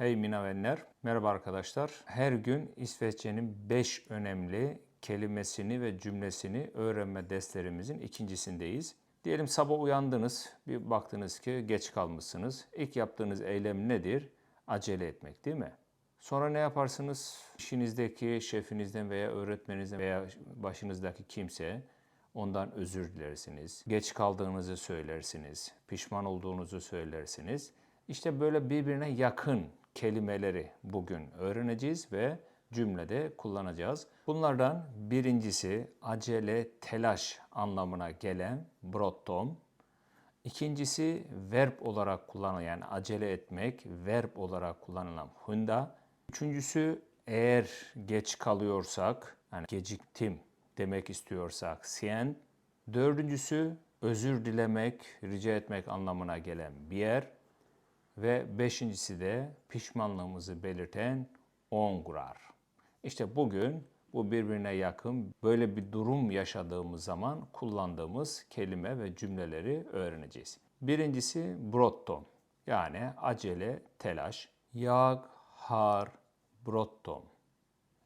Hey minavenler, merhaba arkadaşlar. Her gün İsveççenin 5 önemli kelimesini ve cümlesini öğrenme derslerimizin ikincisindeyiz. Diyelim sabah uyandınız, bir baktınız ki geç kalmışsınız. İlk yaptığınız eylem nedir? Acele etmek değil mi? Sonra ne yaparsınız? İşinizdeki şefinizden veya öğretmeninizden veya başınızdaki kimse ondan özür dilersiniz. Geç kaldığınızı söylersiniz. Pişman olduğunuzu söylersiniz. İşte böyle birbirine yakın kelimeleri bugün öğreneceğiz ve cümlede kullanacağız. Bunlardan birincisi acele, telaş anlamına gelen brottom. İkincisi verb olarak kullanılan yani acele etmek verb olarak kullanılan hunda. Üçüncüsü eğer geç kalıyorsak yani geciktim demek istiyorsak sien. Dördüncüsü özür dilemek, rica etmek anlamına gelen bier. Ve beşincisi de pişmanlığımızı belirten ongrar. İşte bugün bu birbirine yakın böyle bir durum yaşadığımız zaman kullandığımız kelime ve cümleleri öğreneceğiz. Birincisi brottom yani acele, telaş. Jag har bråttom.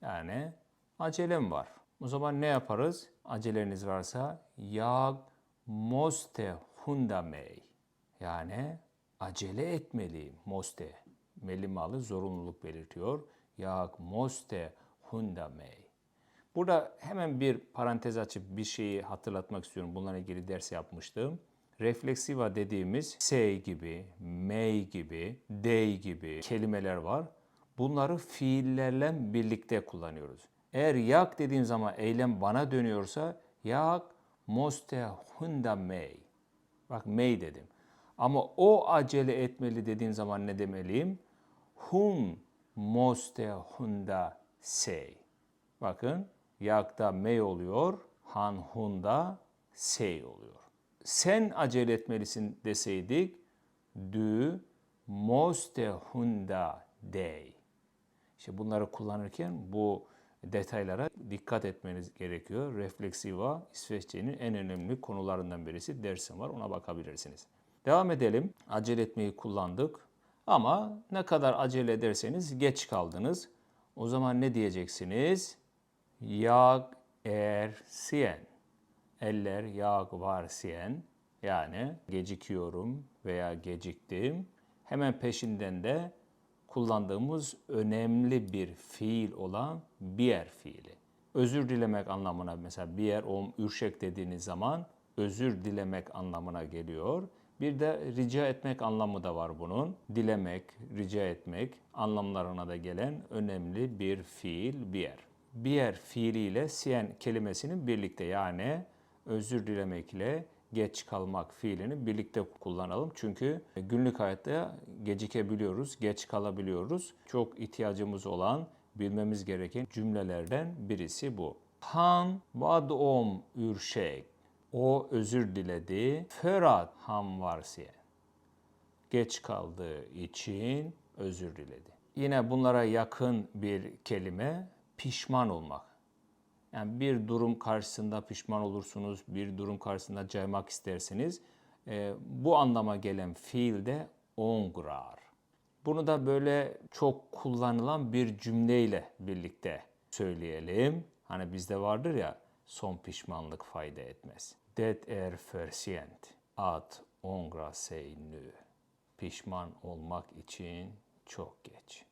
Yani acelem var. O zaman ne yaparız? Aceleniz varsa jag måste skynda mig. Yani acele etmeliyim. Måste. Melimalı zorunluluk belirtiyor. Jag måste skynda mig. Burada hemen bir parantez açıp bir şeyi hatırlatmak istiyorum. Bunlarla ilgili ders yapmıştım. Refleksiva dediğimiz say gibi, may gibi, day gibi kelimeler var. Bunları fiillerle birlikte kullanıyoruz. Eğer yak dediğim zaman eylem bana dönüyorsa yak måste skynda mig. Bak may dedim. Ama o acele etmeli dediğin zaman ne demeliyim? Hun måste skynda sig. Bakın yakta may oluyor, han hunda say oluyor. Sen acele etmelisin deseydik du måste skynda dig. İşte bunları kullanırken bu detaylara dikkat etmeniz gerekiyor. Refleksiva İsveççenin en önemli konularından birisi dersim var. Ona bakabilirsiniz. Devam edelim. Acele etmeyi kullandık. Ama ne kadar acele ederseniz geç kaldınız. O zaman ne diyeceksiniz? Jag er sen. Eller jag var sen. Yani gecikiyorum veya geciktim. Hemen peşinden de kullandığımız önemli bir fiil olan bier fiili. Özür dilemek anlamına mesela bier om ürşek dediğiniz zaman özür dilemek anlamına geliyor. Bir de rica etmek anlamı da var bunun. Dilemek, rica etmek anlamlarına da gelen önemli bir fiil bier. Bier fiiliyle sien kelimesinin birlikte yani özür dilemek ile geç kalmak fiilini birlikte kullanalım. Çünkü günlük hayatta gecikebiliyoruz, geç kalabiliyoruz. Çok ihtiyacımız olan, bilmemiz gereken cümlelerden birisi bu. Han vad om ursäkt. O özür diledi. För att han var sen. Geç kaldığı için özür diledi. Yine bunlara yakın bir kelime pişman olmak. Yani bir durum karşısında pişman olursunuz, bir durum karşısında caymak istersiniz. E, bu anlama gelen fiil de ongrar. Bunu da böyle çok kullanılan bir cümleyle birlikte söyleyelim. Hani bizde vardır ya son pişmanlık fayda etmez. Det är för sent att ångra sig nu. Pişman olmak için çok geç.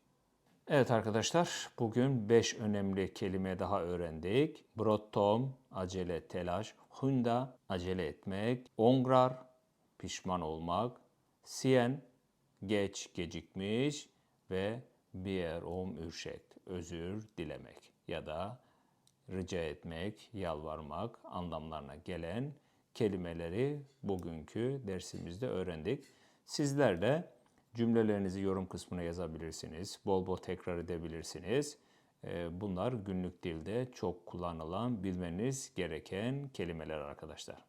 Evet arkadaşlar, bugün 5 önemli kelime daha öğrendik. Brottom, acele, telaş. Hunda, acele etmek. Ongrar, pişman olmak. Sien, geç, gecikmiş. Ve bier om ürşekt, özür dilemek ya da rica etmek, yalvarmak anlamlarına gelen kelimeleri bugünkü dersimizde öğrendik. Sizler de cümlelerinizi yorum kısmına yazabilirsiniz. Bol bol tekrar edebilirsiniz. Ee, bunlar günlük dilde çok kullanılan, bilmeniz gereken kelimeler arkadaşlar.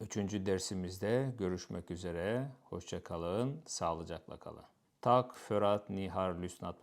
Üçüncü dersimizde görüşmek üzere. Hoşça kalın, sağlıcakla kalın. Tak för att ni har lyssnat